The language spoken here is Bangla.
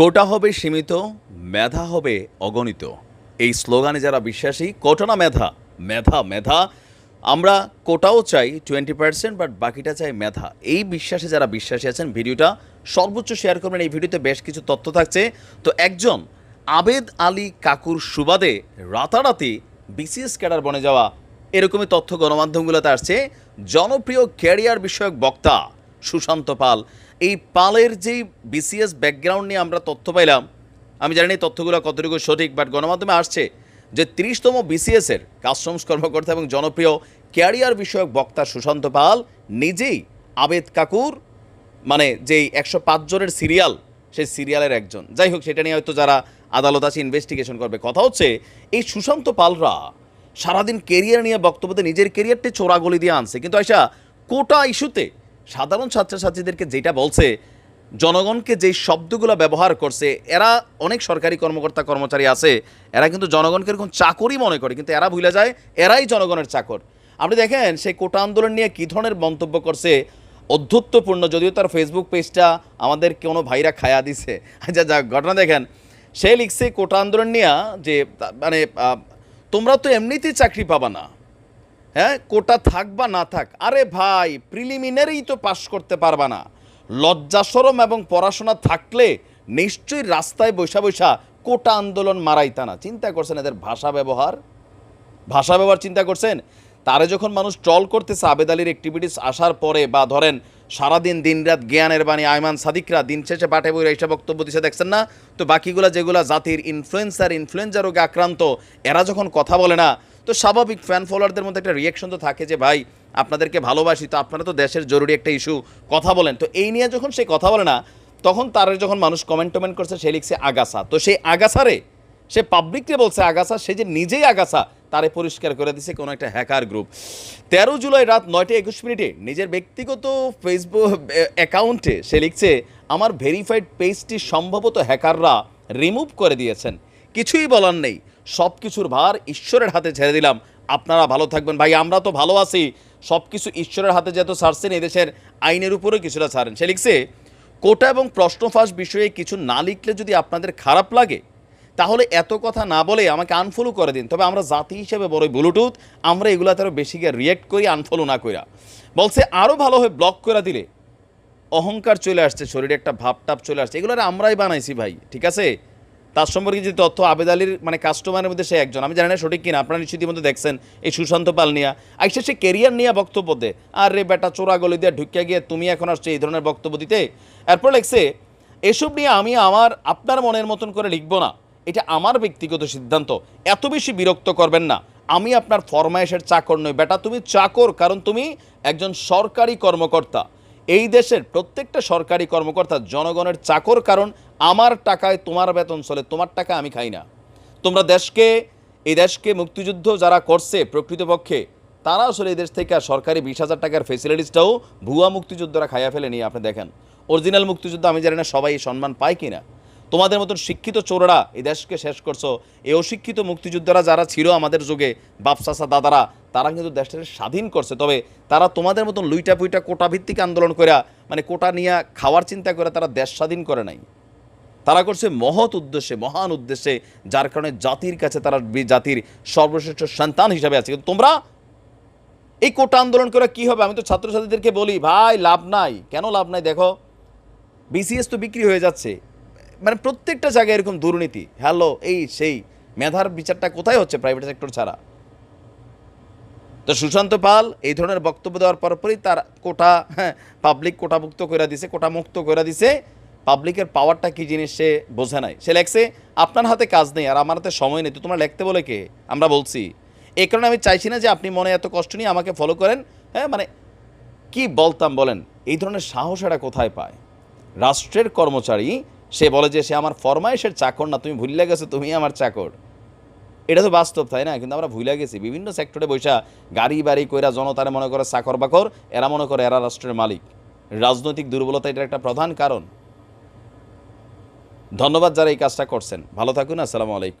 কোটা হবে সীমিত, মেধা হবে অগণিত। এই স্লোগানে যারা বিশ্বাসী, কোটা না মেধা? মেধা মেধা। আমরা কোটাও চাই টোয়েন্টি পার্সেন্ট, বাট বাকিটা চাই মেধা। এই বিশ্বাসে যারা বিশ্বাসী আছেন, ভিডিওটা সর্বোচ্চ শেয়ার করবেন। এই ভিডিওতে বেশ কিছু তথ্য থাকছে। তো একজন আবেদ আলী কাকুর সুবাদে রাতারাতি বিসিএস ক্যাডার বনে যাওয়া এরকমই তথ্য গণমাধ্যমগুলোতে আসছে। জনপ্রিয় ক্যারিয়ার বিষয়ক বক্তা সুশান্ত পাল। এই পালের যেই বিসিএস ব্যাকগ্রাউন্ড নিয়ে আমরা তথ্য পাইলাম, আমি জানি তথ্যগুলো কতটুকু সঠিক বাট গণমাধ্যমে আসছে যে তিরিশতম বিসিএসের কাস্টমস কর্মকর্তা এবং জনপ্রিয় ক্যারিয়ার বিষয়ক বক্তা সুশান্ত পাল নিজেই আবেদ কাকুর মানে যেই একশো পাঁচ জনের সিরিয়াল সেই সিরিয়ালের একজন। যাই হোক, সেটা নিয়ে হয়তো যারা আদালত আছে ইনভেস্টিগেশন করবে। কথা হচ্ছে, এই সুশান্ত পালরা সারাদিন কেরিয়ার নিয়ে বক্তব্য দিয়ে নিজের কেরিয়ারটি চোরাগলি দিয়ে আনছে। কিন্তু আইসা কোটা ইস্যুতে সাধারণ ছাত্রছাত্রীদেরকে যেটা বলছে, জনগণকে যেই শব্দগুলো ব্যবহার করছে, এরা অনেক সরকারি কর্মকর্তা কর্মচারী আছে, এরা কিন্তু জনগণকে এরকম চাকরই মনে করে, কিন্তু এরা ভুলে যায়, এরাই জনগণের চাকর। আপনি দেখেন, সেই কোটা আন্দোলন নিয়ে কী ধরনের মন্তব্য করছে? অধ্যত্বপূর্ণ, যদিও তার ফেসবুক পেজটা আমাদের কোনো ভাইরা খায়া দিছে। আচ্ছা যাক, ঘটনা দেখেন। সে লিখছে, কোটা আন্দোলন নিয়ে যে মানে তোমরা তো এমনিতেই চাকরি পাবা না। হ্যাঁ কোটা থাক বা না থাক, আরে ভাই প্রিলিমিনারিই তো পাশ করতে পারবা না। লজ্জা, সরম এবং পড়াশোনা থাকলে নিশ্চয়ই রাস্তায় বৈশা বৈশা কোটা আন্দোলন মারাইতা না। চিন্তা করছেন এদের ভাষা ব্যবহার? ভাষা ব্যবহার চিন্তা করছেন? তারে যখন মানুষ ট্রল করতেছে, আবেদ আলীর অ্যাক্টিভিটিস আসার পরে বা ধরেন, সারাদিন দিনরাত জ্ঞানের বাণী, আয়মান সাদিকরা দিন শেষে পাঠে বই এইসব বক্তব্য দিচ্ছে দেখছেন না? তো বাকিগুলা যেগুলা জাতির ইনফ্লুয়েন্সার ইনফ্লুয়েঞ্জা রোগে আক্রান্ত, এরা যখন কথা বলে না তো স্বাভাবিক ফ্যান ফলোয়ারদের মধ্যে একটা রিয়াকশন তো থাকে যে, ভাই, আপনাদেরকে ভালোবাসি, তো আপনারা তো দেশের জরুরি একটা ইস্যু কথা বলেন। তো এই নিয়ে যখন সে কথা বলে না, তখন তার যখন মানুষ কমেন্ট টমেন্ট করছে, সে লিখছে আগাসা তো সেই আগাসারে সে পাবলিককে বলছে আগাসা সে যে নিজেই আগাসা তারে পরিষ্কার করে দিছে কোনো একটা হ্যাকার গ্রুপ তেরো জুলাই রাত নয়টা একুশ মিনিটে নিজের ব্যক্তিগত ফেসবুক অ্যাকাউন্টে সে লিখছে, আমার ভেরিফাইড পেজটি সম্ভবত হ্যাকাররা রিমুভ করে দিয়েছেন। কিছুই বলার নেই। সব কিছুর ভার ঈশ্বরের হাতে ছেড়ে দিলাম। আপনারা ভালো থাকবেন। ভাই, আমরা তো ভালো আছি। সব কিছু ঈশ্বরের হাতে যেহেতু ছাড়ছেন, এদেশের আইনের উপরেও কিছুটা ছাড়েন। সে লিখছে, কোটা এবং প্রশ্ন ফাঁস বিষয়ে কিছু না লিখলে যদি আপনাদের খারাপ লাগে, তাহলে এত কথা না বলে আমাকে আনফলো করে দিন। তবে আমরা জাতি হিসেবে বড়ই ব্লুটুথ আমরা এগুলাতে আরও বেশি গিয়ে রিয়েক্ট করি আনফলো না কইরা। বলছে আরও ভালো হয়ে ব্লক করে দিলে। অহংকার চলে আসছে, শরীরে একটা ভাবটাপ চলে আসছে। এগুলো আমরাই বানাইছি ভাই, ঠিক আছে? তার সম্পর্কে যে তথ্য, আবেদ আলীর মানে কাস্টমারের মধ্যে সে একজন। আমি জানি না সঠিক কিনা, আপনারা নিশ্চয়ই মধ্যে দেখছেন এই সুশান্ত পাল নিয়া আইসা সে কেরিয়ার নিয়ে বক্তব্য দে। আর রে বেটা, চোরা গলি দিয়ে ঢুকিয়া গিয়ে তুমি এখন আসছে এই ধরনের বক্তব্য দিতে। এরপর লেখছে, এসব নিয়ে আমি আমার, আপনার মনের মতন করে লিখব না। এটা আমার ব্যক্তিগত সিদ্ধান্ত। এত বেশি বিরক্ত করবেন না। আমি আপনার ফরমায়েশের চাকর নই। বেটা, তুমি চাকর, কারণ তুমি একজন সরকারি কর্মকর্তা। এই দেশের প্রত্যেকটা সরকারি কর্মকর্তা জনগণের চাকর কারণ আমার টাকায় তোমার বেতন চলে, তোমার টাকা আমি খাই না। তোমরা দেশকে, এই দেশকে মুক্তিযুদ্ধ যারা করছে প্রকৃতপক্ষে, তারা আসলে এই দেশ থেকে সরকারি বিশ হাজার টাকার ফেসিলিটিসটাও ভুয়া মুক্তিযোদ্ধারা খাইয়া ফেলে নিয়ে আপনি দেখেন। অরিজিনাল মুক্তিযুদ্ধ আমি জানি না সবাই সম্মান পায় কিনা। তোমাদের মতন শিক্ষিত চোররা এই দেশকে শেষ করছ। এই অশিক্ষিত মুক্তিযোদ্ধারা যারা ছিল আমাদের যুগে বাপসাসা দাদারা তারা কিন্তু দেশটাকে স্বাধীন করছে। তবে তারা তোমাদের মতন লুইটা পুইটা কোটা ভিত্তিক আন্দোলন করে মানে কোটা নিয়ে খাওয়ার চিন্তা করে তারা দেশ স্বাধীন করে নাই। তারা করছে মহৎ উদ্দেশ্যে, মহান উদ্দেশ্যে, যার কারণে জাতির কাছে তারা জাতির সর্বশ্রেষ্ঠ সন্তান হিসাবে আছে। কিন্তু তোমরা এই কোটা আন্দোলন করে কি হবে? আমি তো ছাত্রছাত্রীদেরকে বলি, ভাই, লাভ নাই। কেন লাভ নাই? দেখো, বিসিএস তো বিক্রি হয়ে যাচ্ছে। মানে প্রত্যেকটা জায়গায় এরকম দুর্নীতি। হ্যালো, এই সেই মেধার বিচারটা কোথায় হচ্ছে প্রাইভেট সেক্টর ছাড়া? তো সুশান্ত পাল এই ধরনের বক্তব্য দেওয়ার পরপরই তার কোটা হ্যাঁ পাবলিক কোটাভুক্ত করে দিছে কোটা মুক্ত করে দিছে। পাবলিকের পাওয়ারটা কি জিনিস সে বোঝে নাই। সে লেখছে, আপনার হাতে কাজ নেই আর আমার হাতে সময় নেই। তো তোমরা লিখতে বলে কে? আমরা বলছি। এই কারণে আমি চাইছি না যে আপনি মনে এত কষ্ট নিয়ে আমাকে ফলো করেন। হ্যাঁ মানে কি বলতাম বলেন? এই ধরনের সাহস এটা কোথায় পায়? রাষ্ট্রের কর্মচারী, সে বলে যে সে আমার ফরমাইশের চাকর না, তুমি ভুলে গেছো তুমি আমার চাকর। এটা তো বাস্তব, তাই না? কিন্তু আমরা ভুলে গেছি, বিভিন্ন সেক্টরে বৈশা গাড়ি বাড়ি কইরা জনতারা মনে করে চাকর বাকর এরা মনে করে এরা রাষ্ট্রের মালিক। রাজনৈতিক দুর্বলতা এটার একটা প্রধান কারণ। ধন্যবাদ যারা এই কাজটা করছেন। ভালো থাকুন, আসসালামু আলাইকুম।